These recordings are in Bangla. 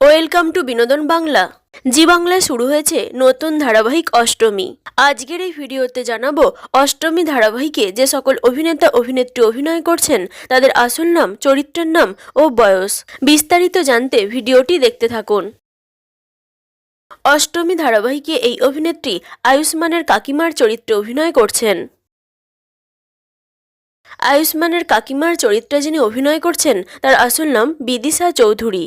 ওয়েলকাম টু বিনোদন বাংলা। জি বাংলায় শুরু হয়েছে নতুন ধারাবাহিক অষ্টমী। আজকের এই ভিডিওতে জানাব অষ্টমী ধারাবাহিকে যে সকল অভিনেতা, অভিনেত্রী অভিনয় করছেন, তাদের আসল নাম, চরিত্রের নাম ও বয়স। বিস্তারিত জানতে ভিডিওটি দেখতে থাকুন। অষ্টমী ধারাবাহিকে এই অভিনেত্রী আয়ুষ্মানের কাকিমার চরিত্রে অভিনয় করছেন। আয়ুষ্মানের কাকিমার চরিত্রে যিনি অভিনয় করছেন, তার আসল নাম বিদিশা চৌধুরী।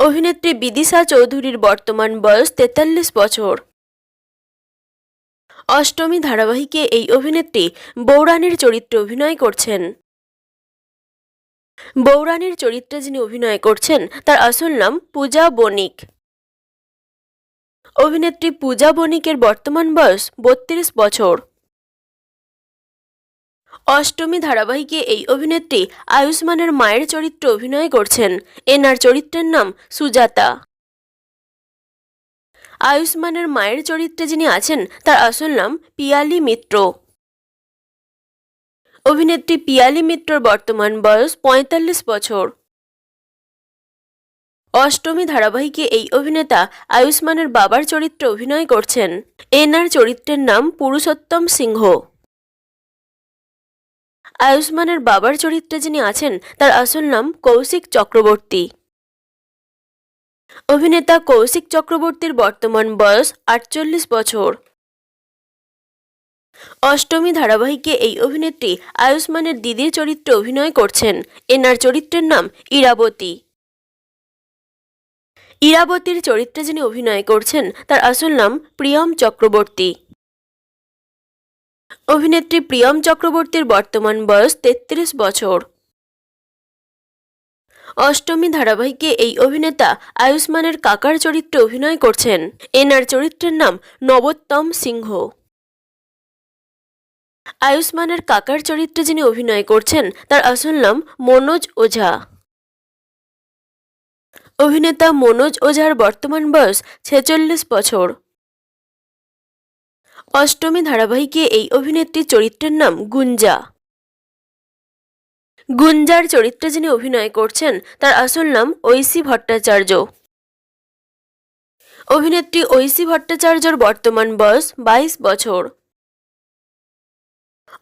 অভিনেত্রী বিদিশা চৌধুরীর বর্তমান বয়স তেতাল্লিশ বছর। অষ্টমী ধারাবাহিকে এই অভিনেত্রী বৌরানীর চরিত্রে অভিনয় করছেন। বৌরানীর চরিত্রে যিনি অভিনয় করছেন, তার আসল নাম পূজা বণিক। অভিনেত্রী পূজা বণিকের বর্তমান বয়স বত্রিশ বছর। অষ্টমী ধারাবাহিকে এই অভিনেত্রী আয়ুষ্মানের মায়ের চরিত্রে অভিনয় করছেন। এনার চরিত্রের নাম সুজাতা। আয়ুষ্মানের মায়ের চরিত্রে যিনি আছেন, তার আসল নাম পিয়ালি মিত্র। অভিনেত্রী পিয়ালি মিত্রর বর্তমান বয়স পঁয়তাল্লিশ বছর। অষ্টমী ধারাবাহিকে এই অভিনেতা আয়ুষ্মানের বাবার চরিত্রে অভিনয় করছেন। এনার চরিত্রের নাম পুরুষোত্তম সিংহ। আয়ুষ্মানের বাবার চরিত্রে যিনি আছেন, তার আসল নাম কৌশিক চক্রবর্তী। অভিনেতা কৌশিক চক্রবর্তীর বর্তমান বয়স আটচল্লিশ বছর। অষ্টমী ধারাবাহিকে এই অভিনেত্রী আয়ুষ্মানের দিদির চরিত্রে অভিনয় করছেন। এনার চরিত্রের নাম ইরাবতী। ইরাবতীর চরিত্রে যিনি অভিনয় করছেন, তার আসল নাম প্রিয়ম চক্রবর্তী। অভিনেত্রী প্রিয়ম চক্রবর্তীর বর্তমান বয়স তেত্রিশ বছর। অষ্টমী ধারাবাহিকে এই অভিনেতা আয়ুষ্মানের কাকার চরিত্রে অভিনয় করছেন। এনার চরিত্রের নাম নবোত্তম সিংহ। আয়ুষ্মানের কাকার চরিত্রে যিনি অভিনয় করছেন, তার আসল নাম মনোজ ওঝা। অভিনেতা মনোজ ওঝার বর্তমান বয়স ছেচল্লিশ বছর। অষ্টমী ধারাবাহিকে এই অভিনেত্রীর চরিত্রের নাম গুঞ্জা। গুঞ্জার চরিত্রে যিনি অভিনয় করছেন, তার আসল নাম ঐশী ভট্টাচার্য। অভিনেত্রী ঐশী ভট্টাচার্যর বর্তমান বয়স বাইশ বছর।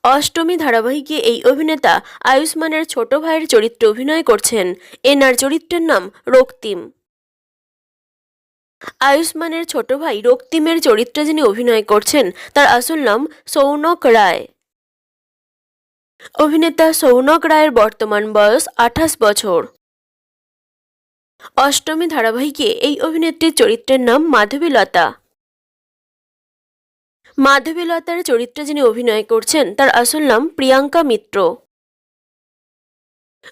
অষ্টমী ধারাবাহিকে এই অভিনেতা আয়ুষ্মানের ছোট ভাইয়ের চরিত্রে অভিনয় করছেন। এনার চরিত্রের নাম রক্তিম। আয়ুষ্মানের ছোট ভাই রক্তিমের চরিত্রে যিনি অভিনয় করছেন, তার আসল নাম সৌনক রায়। অভিনেতা সৌনক রায়ের বর্তমান বয়স আঠাশ বছর। অষ্টমী ধারাবাহিকে এই অভিনেত্রীর চরিত্রের নাম মাধবীলতা। মাধবীলতার চরিত্রে যিনি অভিনয় করছেন, তার আসল নাম প্রিয়াঙ্কা মিত্র।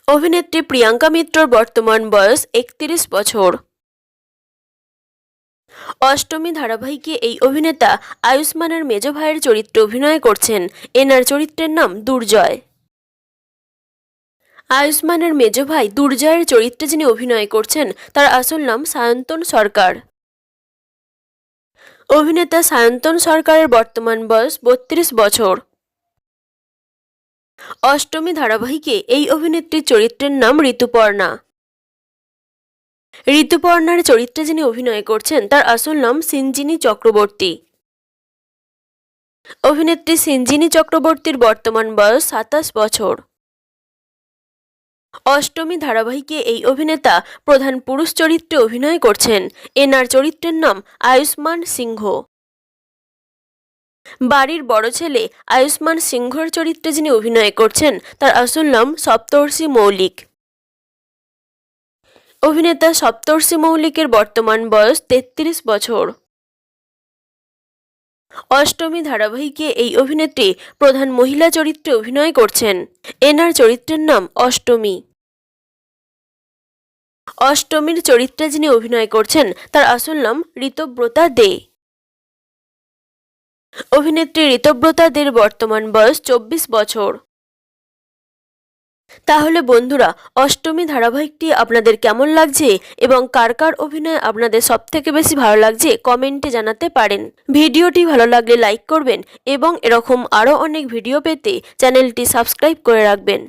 অভিনেত্রী প্রিয়াঙ্কা মিত্রর বর্তমান বয়স একত্রিশ বছর। অষ্টমী ধারাবাহিকে এই অভিনেতা আয়ুষ্মানের মেজ ভাইয়ের চরিত্রে অভিনয় করছেন। এনার চরিত্রের নাম দুর্জয়। আয়ুষ্মানের মেজ ভাই দুর্জয়ের চরিত্রে যিনি অভিনয় করছেন, তার আসল নাম সায়ন্তন সরকার। অভিনেতা সায়ন্তন সরকারের বর্তমান বয়স বত্রিশ বছর। অষ্টমী ধারাবাহিকে এই অভিনেত্রীর চরিত্রের নাম ঋতুপর্ণা। ঋতুপর্ণার চরিত্রে যিনি অভিনয় করছেন, তার আসল নাম সিঞ্জিনী চক্রবর্তী। অভিনেত্রী সিঞ্জিনী চক্রবর্তীর বর্তমান বয়স সাতাশ বছর। অষ্টমী ধারাবাহিকে এই অভিনেতা প্রধান পুরুষ চরিত্রে অভিনয় করছেন। এনার চরিত্রের নাম আয়ুষ্মান সিংহ। বাড়ির বড় ছেলে আয়ুষ্মান সিংহর চরিত্রে যিনি অভিনয় করছেন, তার আসল নাম সপ্তর্ষি মৌলিক। অভিনেতা সপ্তর্ষি মৌলিকের বর্তমান বয়স তেত্রিশ বছর। অষ্টমী ধারাবাহিকে এই অভিনেত্রী প্রধান মহিলা চরিত্রে অভিনয় করছেন। এনার চরিত্রের নাম অষ্টমী। অষ্টমীর চরিত্রে যিনি অভিনয় করছেন, তার আসল নাম ঋতব্রতা দে। অভিনেত্রী ঋতব্রতা দের বর্তমান বয়স চব্বিশ বছর। তাহলে বন্ধুরা, অষ্টমী ধারাবাহিকটি আপনাদের কেমন লাগছে এবং কার কার অভিনয় আপনাদের সব থেকে বেশি ভালো লাগছে কমেন্টে জানাতে পারেন। ভিডিওটি ভালো লাগলে লাইক করবেন এবং এরকম আরও অনেক ভিডিও পেতে চ্যানেলটি সাবস্ক্রাইব করে রাখবেন।